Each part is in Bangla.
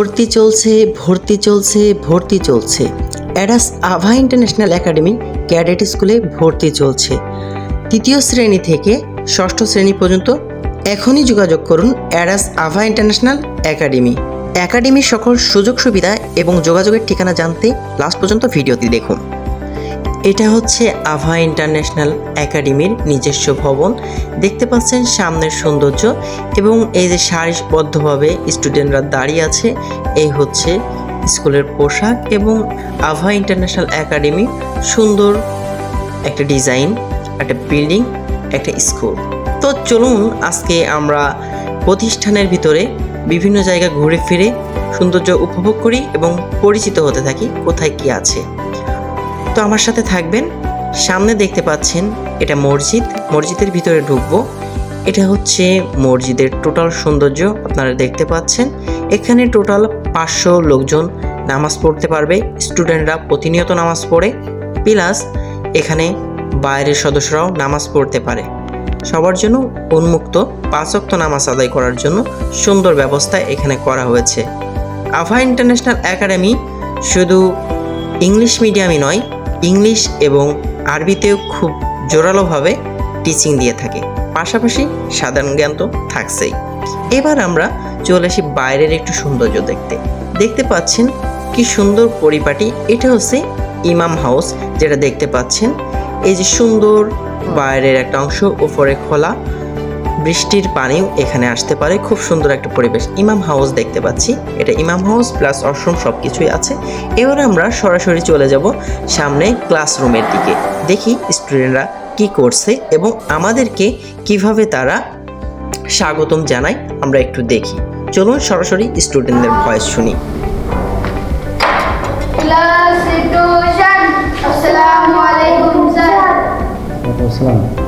ভর্তি চলছে ভর্তি চলছে ভর্তি চলছে। অ্যাডাস আভা ইন্টারন্যাশনাল একাডেমি ক্যাডেট স্কুলে ভর্তি চলছে। তৃতীয় শ্রেণি থেকে ষষ্ঠ শ্রেণি পর্যন্ত এখনই যোগাযোগ করুন অ্যাডাস আভা ইন্টারন্যাশনাল একাডেমি। একাডেমির সকল সুযোগ সুবিধা এবং যোগাযোগের ঠিকানা জানতে লাস্ট পর্যন্ত ভিডিওটি দেখুন। এটা হচ্ছে আভা ইন্টারন্যাশনাল একাডেমির নিজস্ব ভবন। দেখতে পাচ্ছেন সামনের সৌন্দর্য এবং এই যে সারিবদ্ধভাবে স্টুডেন্টরা দাঁড়িয়ে আছে, এই হচ্ছে স্কুলের পোশাক এবং আভা ইন্টারন্যাশনাল একাডেমি সুন্দর একটা ডিজাইন, একটা বিল্ডিং, একটা স্কুল। তো চলুন আজকে আমরা প্রতিষ্ঠানের ভিতরে বিভিন্ন জায়গা ঘুরে ফিরে সৌন্দর্য উপভোগ করি এবং পরিচিত হতে থাকি কোথায় কি আছে। তো আমার সাথে থাকবেন। সামনে দেখতে পাচ্ছেন এটা মসজিদ। মসজিদের ভিতরে ঢুকবো। এটা হচ্ছে মসজিদের টোটাল সৌন্দর্য আপনারা দেখতে পাচ্ছেন। এখানে টোটাল পাঁচশো লোকজন নামাজ পড়তে পারবে। স্টুডেন্টরা প্রতিনিয়ত নামাজ পড়ে। প্লাস এখানে বাইরের সদস্যরাও নামাজ পড়তে পারে। সবার জন্য উন্মুক্ত পাঁচক্ত নামাজ আদায় করার জন্য সুন্দর ব্যবস্থা এখানে করা হয়েছে। আভা ইন্টারন্যাশনাল একাডেমি শুধু ইংলিশ মিডিয়ামই নয় ইংলিশ এবং আরবিতেও খুব জোরালোভাবে টিচিং দিয়ে থাকে। পাশাপাশি সাধারণ জ্ঞান তো থাকছেই। এবার আমরা চলে আসি বাইরের একটু সৌন্দর্য দেখতে। দেখতে পাচ্ছেন কি সুন্দর পরিপাটি। এটা হচ্ছে ইমাম হাউস, যেটা দেখতে পাচ্ছেন। এই যে সুন্দর বাইরের একটা অংশ উপরে খোলা। বৃষ্টির পানিও এখানে আসতে পারে। খুব সুন্দর একটা পরিবেশ। ইমাম হাউস দেখতে পাচ্ছি। এটা ইমাম হাউস প্লাস অশ্রম সব কিছুই আছে। এবার আমরা সরাসরি চলে যাব সামনে ক্লাসরুমের দিকে। দেখি স্টুডেন্টরা কি করছে এবং আমাদেরকে কীভাবে তারা স্বাগতম জানায়। আমরা একটু দেখি। চলুন সরাসরি স্টুডেন্টদের ভয়েস শুনি। ক্লাস আসসালামু আলাইকুম স্যার। আসসালাম।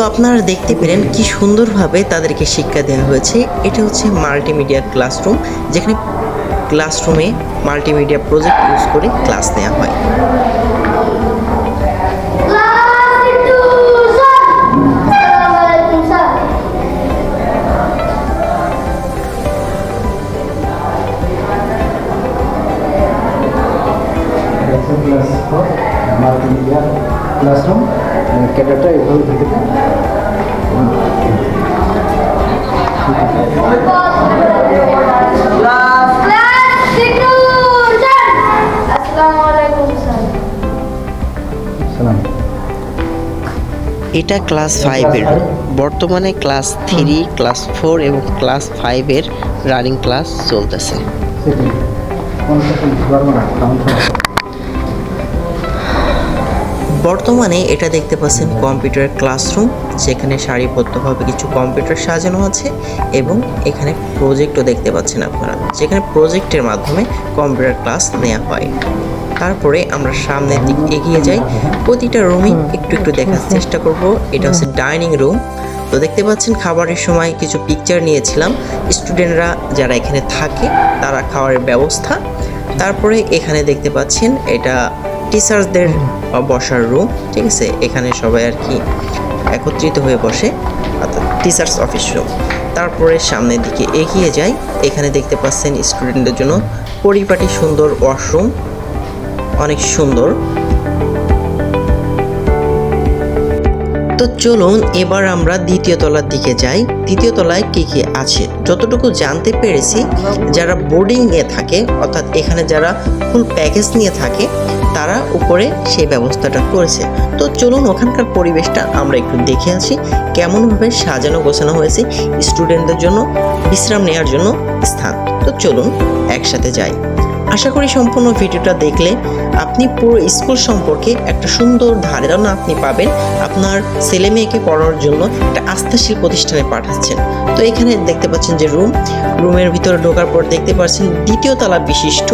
তো আপনারা দেখতে পেলেন কি সুন্দরভাবে তাদেরকে শিক্ষা দেওয়া হয়েছে। এটা হচ্ছে মাল্টিমিডিয়া ক্লাসরুম যেখানে ক্লাসরুমে মাল্টিমিডিয়া প্রজেক্ট ইউজ করে ক্লাস নেওয়া হয়। ক্লাস থেকে। স্যার সালাম। এটা ক্লাস ফাইভের। বর্তমানে ক্লাস থ্রি ক্লাস ফোর এবং ক্লাস ফাইভের রানিং ক্লাস চলতেছে। বর্তমানে এটা দেখতে পাচ্ছেন কম্পিউটার ক্লাসরুম, যেখানে সারিবদ্ধভাবে কিছু কম্পিউটার সাজানো আছে এবং এখানে প্রজেক্টও দেখতে পাচ্ছেন আপনারা, যেখানে প্রজেক্টের মাধ্যমে কম্পিউটার ক্লাস নেওয়া হয়। তারপরে আমরা সামনের দিক এগিয়ে যাই, প্রতিটা রুমই একটু একটু দেখার চেষ্টা করব, এটা হচ্ছে ডাইনিং রুম তো দেখতে পাচ্ছেন খাবারের সময় কিছু পিকচার নিয়েছিলাম স্টুডেন্টরা যারা এখানে থাকে, তারা খাওয়ার ব্যবস্থা। তারপরে এখানে দেখতে পাচ্ছেন এটা টিচার্সদের বসার রুম ঠিক আছে? এখানে সবাই আর কি একত্রিত হয়ে বসে, অর্থাৎ টিচার্স অফিস রুম তারপরে সামনের দিকে এগিয়ে যাই। এখানে দেখতে পাচ্ছেন স্টুডেন্টদের জন্য পরিপাটি সুন্দর ওয়াশরুম অনেক সুন্দর। তো চলুন এবার আমরা দ্বিতীয় তলার দিকে যাই। দ্বিতীয় তলায় কী কী আছে? যতটুকু জানতে পেরেছি, যারা বোর্ডিংয়ে থাকে, অর্থাৎ এখানে যারা ফুল প্যাকেজ নিয়ে থাকে তারা উপরে সেই ব্যবস্থাটা করেছে। তো চলুন ওখানকার পরিবেশটা আমরা একটু দেখে আসি, কেমনভাবে সাজানো গোছানো হয়েছে স্টুডেন্টদের জন্য, বিশ্রাম নেওয়ার জন্য স্থান। তো চলুন একসাথে যাই। আশা করি সম্পূর্ণ ভিডিওটা দেখলে আপনি পুরো স্কুল সম্পর্কে একটা সুন্দর ধারণা আপনি পাবেন। আপনার ছেলে মেয়েকে পড়ানোর জন্য একটা আস্থাশীল প্রতিষ্ঠানে পাঠাচ্ছেন। তো এখানে দেখতে পাচ্ছেন যে রুম রুমের ভিতরে ঢোকার পর দেখতে পাচ্ছেন দ্বিতীয় তলা বিশিষ্ট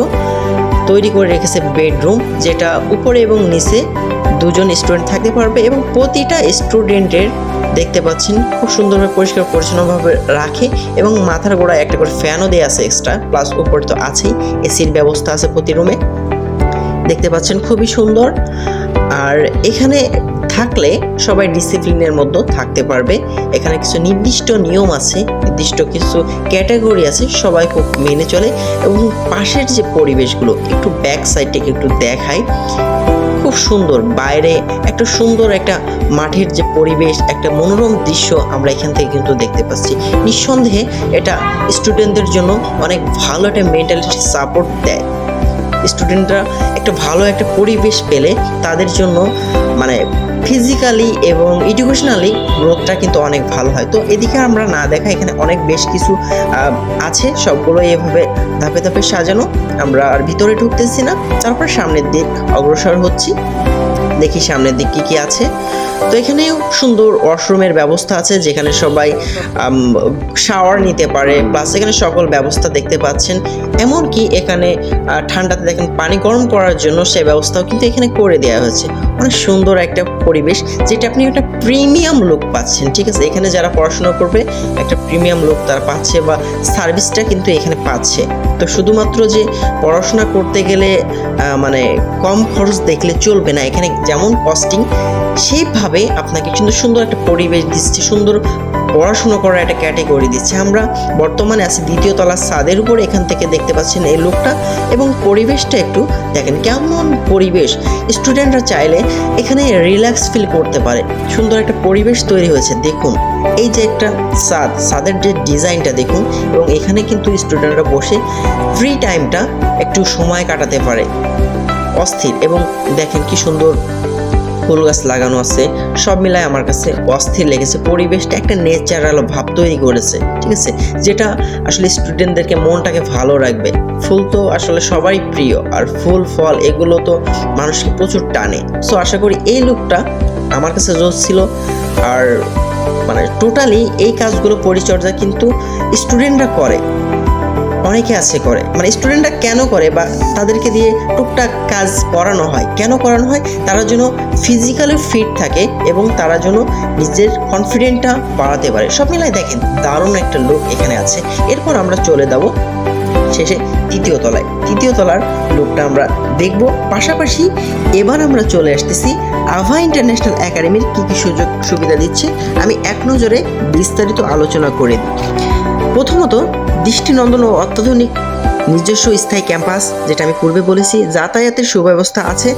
তৈরি করে রেখেছে বেডরুম, যেটা উপরে এবং নিচে দুজন স্টুডেন্ট থাকতে পারবে এবং প্রতিটা স্টুডেন্টের দেখতে পাচ্ছেন খুব সুন্দরভাবে, পরিষ্কার, পরিচ্ছন্নভাবে রাখে এবং মাথার গোড়ায় একটা করে ফ্যানও দেওয়া আছে এক্সট্রা প্লাস উপরে তো আছেই এসির ব্যবস্থা আছে প্রতি রুমে দেখতে পাচ্ছেন খুবই সুন্দর। আর এখানে থাকলে সবাই ডিসিপ্লিনের মধ্যে থাকতে পারবে। এখানে কিছু নির্দিষ্ট নিয়ম আছে, নির্দিষ্ট কিছু ক্যাটাগরি আছে, সবাই খুব মেনে চলে এবং পাশের যে পরিবেশগুলো, একটু ব্যাক সাইড থেকে একটু দেখায় খুব সুন্দর, বাইরে একটা সুন্দর একটা মাঠের যে পরিবেশ, একটা মনোরম দৃশ্য আমরা এখান থেকে কিন্তু দেখতে পাচ্ছি। নিঃসন্দেহে এটা স্টুডেন্টদের জন্য অনেক ভালো একটা মেন্টালিটি সাপোর্ট দেয়। স্টুডেন্টরা একটা ভালো একটা পরিবেশ পেলে তাদের জন্য মানে ফিজিক্যালি এবং এডুকেশনালি গ্রোথটা কিন্তু অনেক ভালো হয়। তো এদিকে আমরা না দেখা এখানে অনেক বেশ কিছু আছে। সবগুলো এভাবে ধাপে ধাপে সাজানো। আমরা আর ভিতরে ঢুকতেছি না। তারপর সামনের দিক অগ্রসর হচ্ছি। দেখি সামনের দিক কি কি আছে। তো এখানেও সুন্দর ওয়াশরুমের ব্যবস্থা আছে, যেখানে সবাই শাওয়ার নিতে পারে প্লাস এখানে সকল ব্যবস্থা দেখতে পাচ্ছেন। এমনকি এখানে ঠান্ডাতে দেখেন পানি গরম করার জন্য সে ব্যবস্থাও কিন্তু এখানে করে দেওয়া হয়েছে। অনেক সুন্দর একটা পরিবেশ, যেটা আপনি একটা প্রিমিয়াম লোক পাচ্ছেন, ঠিক আছে? এখানে যারা পড়াশোনা করবে, একটা প্রিমিয়াম লোক তারা পাচ্ছে বা সার্ভিসটা কিন্তু এখানে পাচ্ছে। তো শুধুমাত্র যে পড়াশোনা করতে গেলে মানে কম খরচ দেখলে চলবে না, এখানে যেমন কস্টিং সেইভাবে আপনাকে কিন্তু সুন্দর একটা পরিবেশ দিচ্ছে, সুন্দর পড়াশুনো করার একটা ক্যাটাগরি দিচ্ছে। আমরা বর্তমানে আছি দ্বিতীয় তলার ছাদের উপর, এখান থেকে দেখতে পাচ্ছেন এই লোকটা এবং পরিবেশটা একটু দেখেন, কেমন পরিবেশ। স্টুডেন্টরা চাইলে এখানে রিল্যাক্স ফিল করতে পারে। সুন্দর একটা পরিবেশ তৈরি হয়েছে, দেখুন। এই যে একটা ছাদ, ছাদের যে ডিজাইনটা দেখুন, এবং এখানে কিন্তু স্টুডেন্টরা বসে ফ্রি টাইমটা একটু সময় কাটাতে পারে। অস্থির এবং দেখেন কি সুন্দর ফুল গাছ লাগানো আছে, সব মিলায় আমার কাছে অস্থির লেগেছে। পরিবেশটা একটা ন্যাচারাল ভাব তৈরি করেছে, ঠিক আছে? যেটা আসলে স্টুডেন্টদেরকে মনটাকে ভালো রাখবে। ফুল তো আসলে সবারই প্রিয়, আর ফুল, ফল, এগুলো তো মানুষকে প্রচুর টানে। সো আশা করি এই লুকটা আমার কাছে জোর ছিল, আর মানে টোটালি এই কাজগুলো পরিচর্যা কিন্তু স্টুডেন্টরা করে। অনেকে আছে করে। মানে স্টুডেন্টরা কেন করে বা তাদেরকে দিয়ে টুকটাক কাজ করানো হয়? কেন করানো হয়? তারা যেন ফিজিক্যালি ফিট থাকে এবং তারা যেন নিজের কনফিডেন্টটা বাড়াতে পারে। সব মিলাই দেখেন, দারুণ একটা লোক এখানে আছে। এরপর আমরা চলে যাব শেষে তৃতীয় তলায়। তৃতীয় তলার লোকটা আমরা দেখব। পাশাপাশি এবার আমরা চলে আসতেছি আভা ইন্টারন্যাশনাল একাডেমির কী কী সুযোগ সুবিধা দিচ্ছে। আমি এক নজরে বিস্তারিত আলোচনা করে দিই। প্রথমত দৃষ্টিনন্দন ও অত্যাধুনিক নিজস্ব স্থায়ী ক্যাম্পাস, যেটা আমি পূর্বে বলেছি, যাতায়াতের সুব্যবস্থা আছে,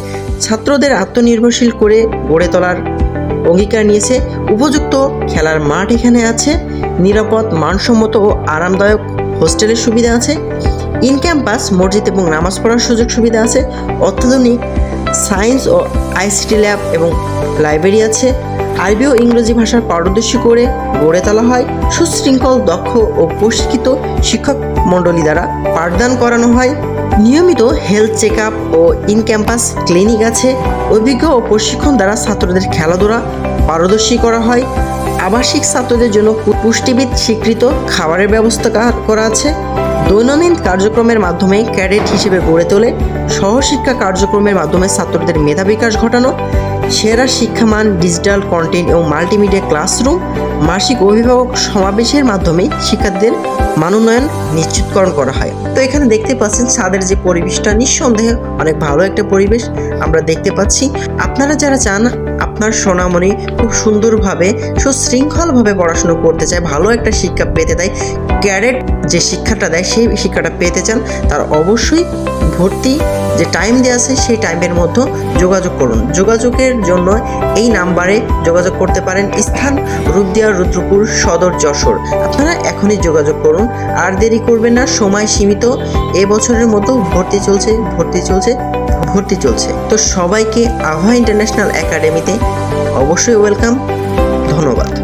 ছাত্রদের আত্মনির্ভরশীল করে গড়ে তোলার অঙ্গীকার নিয়েছে, উপযুক্ত খেলার মাঠ এখানে আছে, নিরাপদ, মানসম্মত ও আরামদায়ক হোস্টেলের সুবিধা আছে ইন ক্যাম্পাস মসজিদ এবং নামাজ পড়ার সুযোগ সুবিধা আছে, অত্যাধুনিক সায়েন্স ও আইসিটি ল্যাব এবং লাইব্রেরি আছে আরবি ও ইংরেজি ভাষার পারদর্শী করে গড়ে তোলা হয় সুশৃঙ্খল, দক্ষ ও প্রশিক্ষিত শিক্ষক মণ্ডলী দ্বারা পাঠদান করানো হয়। নিয়মিত হেলথ চেক আপ ও ইন ক্যাম্পাস ক্লিনিক আছে। অভিজ্ঞ ও প্রশিক্ষণ দ্বারা ছাত্রদের খেলাধুলা পারদর্শী করা হয়। আবাসিক ছাত্রদের জন্য পুষ্টিবিদ স্বীকৃত খাবারের ব্যবস্থা করা আছে। দৈনন্দিন কার্যক্রমের মাধ্যমে ক্যাডেট হিসেবে গড়ে তোলে। সহশিক্ষা কার্যক্রমের মাধ্যমে ছাত্রদের মেধা বিকাশ ঘটানো সেরা শিক্ষামান, ডিজিটাল কন্টেন্ট এবং মাল্টিমিডিয়া ক্লাসরুম, মাসিক অভিভাবক সমাবেশের মাধ্যমে শিক্ষার্থীদের মানোন্নয়ন নিশ্চিতকরণ করা হয়। তো এখানে দেখতে পাচ্ছেন ছাদের যে পরিবেশটা, নিঃসন্দেহে অনেক ভালো একটা পরিবেশ আমরা দেখতে পাচ্ছি। আপনারা যারা চান আপনার সোনামণি খুব সুন্দরভাবে, সুশৃঙ্খলভাবে পড়াশুনো করতে চায়, ভালো একটা শিক্ষা পেতে দেয়, ক্যাডেট যে শিক্ষাটা দেয়, সেই শিক্ষাটা পেতে চান, তার অবশ্যই ভর্তি যে টাইম দেওয়া আছে, সেই টাইমের মধ্যে যোগাযোগ করুন। যোগাযোগের জন্য এই নাম্বারে যোগাযোগ করতে পারেন স্থান রূপদিয়া রুদ্রপুর সদর যশোর। আপনারা এখনই যোগাযোগ করুন, আর দেরি করবেন না, সময় সীমিত, এ বছরের মতো ভর্তি চলছে ভর্তি চলছে। ভর্তি চলছে। তো সবাইকে আভা ইন্টারন্যাশনাল একাডেমিতে অবশ্যই ওয়েলকাম ধন্যবাদ।